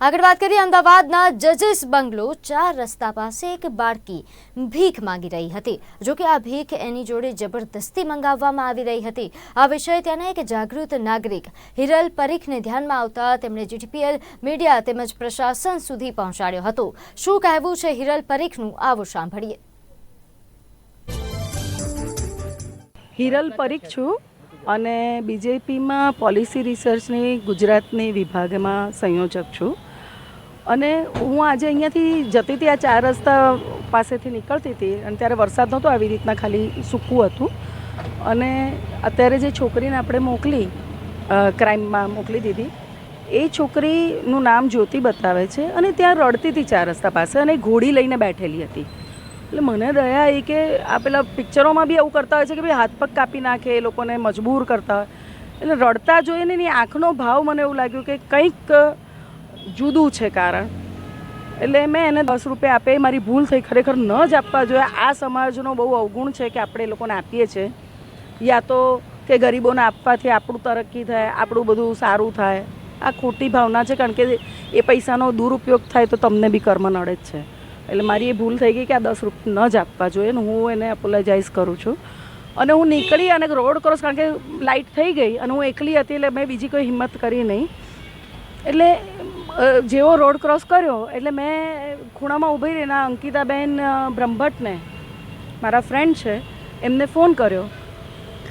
આગળ વાત કરીએ અમદાવાદના જજીસ બંગલો ચાર રસ્તા પાસે એક બાળકી ભીખ માંગી રહી હતી. જોકે આ ભીખ એની જોડે જબરદસ્તી મંગાવવામાં આવી રહી હતી. આ વિષય ત્યાંના એક જાગૃત નાગરિક હિરલ પરીખને ધ્યાનમાં આવતા તેમણે જીટીપીએલ મીડિયા તેમજ પ્રશાસન સુધી પહોંચાડ્યો હતો. શું કહેવું છે હિરલ પરીખનું? આવું સાંભળીએ. હિરલ પરીખ છું અને બીજેપીમાં પોલિસી રિસર્ચની ગુજરાતની વિભાગમાં સંયોજક છું. અને હું આજે અહીંયાથી જતી હતી, આ ચાર રસ્તા પાસેથી નીકળતી હતી અને ત્યારે વરસાદ નહોતો, આવી રીતના ખાલી સૂકું હતું. અને અત્યારે જે છોકરીને આપણે મોકલી ક્રાઇમમાં મોકલી દીધી, એ છોકરીનું નામ જ્યોતિ બતાવે છે અને ત્યાં રડતી હતી ચાર રસ્તા પાસે અને ઘોડી લઈને બેઠેલી હતી. એટલે મને દયા એ કે આ પેલા પિક્ચરોમાં બી એવું કરતા હોય છે કે ભાઈ હાથ પગ કાપી નાખે, એ લોકોને મજબૂર કરતા હોય. એટલે રડતા જોઈને એની આંખનો ભાવ મને એવું લાગ્યું કે કંઈક જુદું છે કારણ. એટલે મેં એને દસ રૂપિયા આપે મારી ભૂલ થઈ ખરેખર ન જ આપવા જોઈએ. આ સમાજનો બહુ અવગુણ છે કે આપણે એ લોકોને આપીએ છીએ યા તો કે ગરીબોને આપવાથી આપણું તરક્કી થાય, આપણું બધું સારું થાય. આ ખોટી ભાવના છે, કારણ કે એ પૈસાનો દુરુપયોગ થાય તો તમને બી કર્મ નડે જ છે. એટલે મારી એ ભૂલ થઈ ગઈ કે આ દસ રૂપિયા ન જ આપવા જોઈએ ને હું એને એપોલોજાઇઝ કરું છું. અને હું નીકળી અને રોડ ક્રોસ, કારણ કે લાઇટ થઈ ગઈ અને હું એકલી હતી એટલે મેં બીજી કોઈ હિંમત કરી નહીં. એટલે જેવો રોડ ક્રોસ કર્યો, એટલે મેં ખૂણામાં ઊભી રહીને અંકિતાબેન બ્રહ્મભટ્ટને, મારા ફ્રેન્ડ છે, એમને ફોન કર્યો.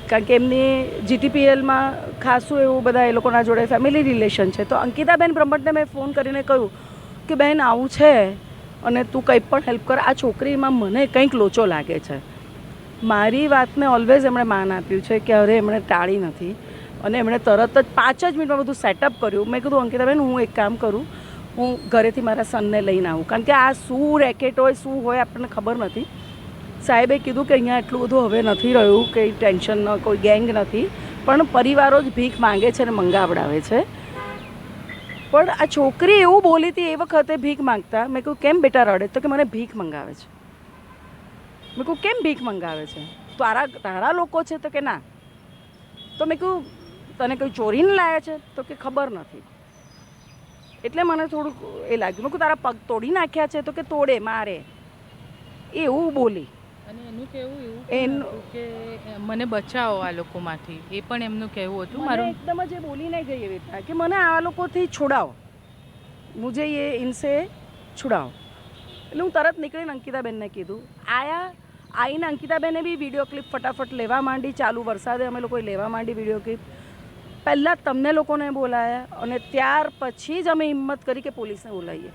કારણ કે એમની જીટીપીએલમાં ખાસું એવું બધા એ લોકોના જોડે ફેમિલી રિલેશન છે. તો અંકિતાબેન બ્રહ્મભટ્ટને મેં ફોન કરીને કહ્યું કે, બેન, આવું છે અને તું કંઈ પણ હેલ્પ કર. આ છોકરીમાં મને કંઈક લોચો લાગે છે. મારી વાતને ઓલવેઝ એમણે માન આપ્યું છે કે, અરે, એમણે ટાળી નથી. અને એમણે તરત જ પાંચ જ મિનિટમાં બધું સેટઅપ કર્યું. મેં કીધું અંકિતાબેન હું એક કામ કરું. હું ઘરેથી મારા સનને લઈને આવું. કારણ કે આ શું રેકેટ હોય, શું હોય, આપણને ખબર નથી. સાહેબે કીધું કે અહીંયા એટલું બધું હવે નથી રહ્યું કંઈ ટેન્શન ન, કોઈ ગેંગ નથી. પણ પરિવારો જ ભીખ માંગે છે અને મંગાવડાવે છે. પણ આ છોકરી એવું બોલી હતી એ વખતે ભીખ માંગતા. મેં કહ્યું કેમ બેટા રડે? તો કે મને ભીખ મંગાવે છે. મેં કહું કેમ ભીખ મંગાવે છે? તારા તારા લોકો છે તો કે ના? તો મેં કહ્યું તને કંઈ ચોરીને લાયા છે? તો કે ખબર નથી. એટલે મને થોડુંક એ લાગ્યું. કે તારા પગ તોડી નાખ્યા છે તો કે તોડે મારે. એવું બોલી. અને મને બચાવો આ લોકોમાંથી. એ પણ એમનું કહેવું હતું. મારું એકદમ જ એ બોલી નહીં ગઈ એવી રીતના કે મને આ લોકોથી છોડાવો. મુજે એ ઇનસે છુડાવો. એટલે હું તરત નીકળીને અંકિતાબેનને કીધું. આયા આઈને અંકિતાબેને બી વીડિયો ક્લિપ ફટાફટ લેવા માંડી. ચાલુ વરસાદે અમે લોકોએ લેવા માંડી વીડિયો ક્લિપ પહેલાં તમને લોકોને બોલાયા અને ત્યાર પછી જ અમે હિંમત કરી કે પોલીસને બોલાવીએ.